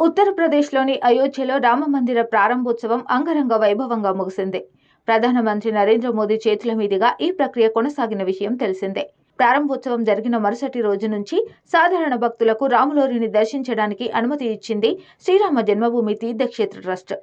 ఉత్తరప్రదేశ్లోని అయోధ్యలో రామమందిర ప్రారంభోత్సవం అంగరంగ వైభవంగా ముగిసింది. ప్రధానమంత్రి నరేంద్ర మోదీ చేతుల మీదుగా ఈ ప్రక్రియ కొనసాగిన విషయం తెలిసిందే. ప్రారంభోత్సవం జరిగిన మరుసటి రోజు నుంచి సాధారణ భక్తులకు రాములోరిని దర్శించడానికి అనుమతి ఇచ్చింది శ్రీరామ జన్మభూమి తీర్థక్షేత్ర ట్రస్ట్.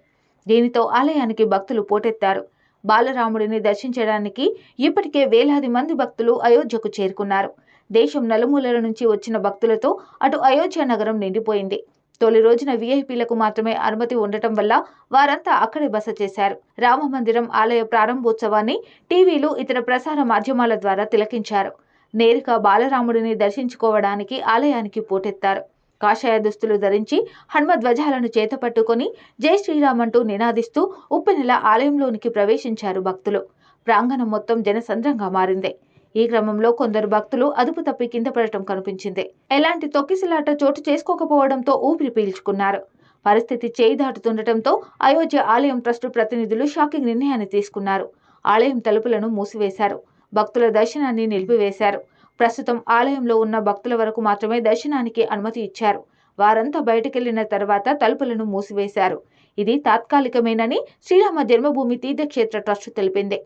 దీనితో ఆలయానికి భక్తులు పోటెత్తారు. బాలరాముడిని దర్శించడానికి ఇప్పటికే వేలాది మంది భక్తులు అయోధ్యకు చేరుకున్నారు. దేశం నలుమూలల నుంచి వచ్చిన భక్తులతో అటు అయోధ్య నగరం నిండిపోయింది. తొలి రోజున వీఐపీలకు మాత్రమే అనుమతి ఉండటం వల్ల వారంతా అక్కడే బస చేశారు. రామ మందిరం ఆలయ ప్రారంభోత్సవాన్ని టీవీలు ఇతర ప్రసార మాధ్యమాల ద్వారా తిలకించారు. నేరుగా బాలరాముడిని దర్శించుకోవడానికి ఆలయానికి పోటెత్తారు. కాషాయ దుస్తులు ధరించి హనుమధ్వజాలను చేతపట్టుకొని జై శ్రీరామంటూ నినాదిస్తూ ఉప్పెనెల ఆలయంలోనికి ప్రవేశించారు భక్తులు. ప్రాంగణం మొత్తం జనసంద్రంగా మారింది. ఈ క్రమంలో కొందరు భక్తులు అదుపు తప్పి కింద పడటం కనిపించింది. ఎలాంటి తొక్కిసలాట చోటు చేసుకోకపోవడంతో ఊపిరి పీల్చుకున్నారు. పరిస్థితి చేయి దాటుతుండటంతో అయోధ్య ఆలయం ట్రస్టు ప్రతినిధులు షాకింగ్ నిర్ణయాన్ని తీసుకున్నారు. ఆలయం తలుపులను మూసివేశారు. భక్తుల దర్శనాన్ని నిలిపివేశారు. ప్రస్తుతం ఆలయంలో ఉన్న భక్తుల వరకు మాత్రమే దర్శనానికి అనుమతి ఇచ్చారు. వారంతా బయటకెళ్ళిన తర్వాత తలుపులను మూసివేశారు. ఇది తాత్కాలికమేనని శ్రీరామ జన్మభూమి తీర్థక్షేత్ర ట్రస్టు తెలిపింది.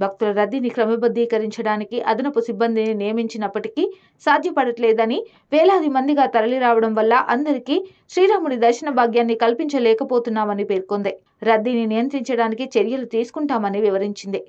భక్తుల రద్దీని క్రమబద్ధీకరించడానికి అదనపు సిబ్బందిని నియమించినప్పటికీ సాధ్యపడట్లేదని వేలాది మందిగా తరలిరావడం వల్ల అందరికీ శ్రీరాముడి దర్శన భాగ్యాన్ని కల్పించలేకపోతున్నామని పేర్కొంది. రద్దీని నియంత్రించడానికి చర్యలు తీసుకుంటామని వివరించింది.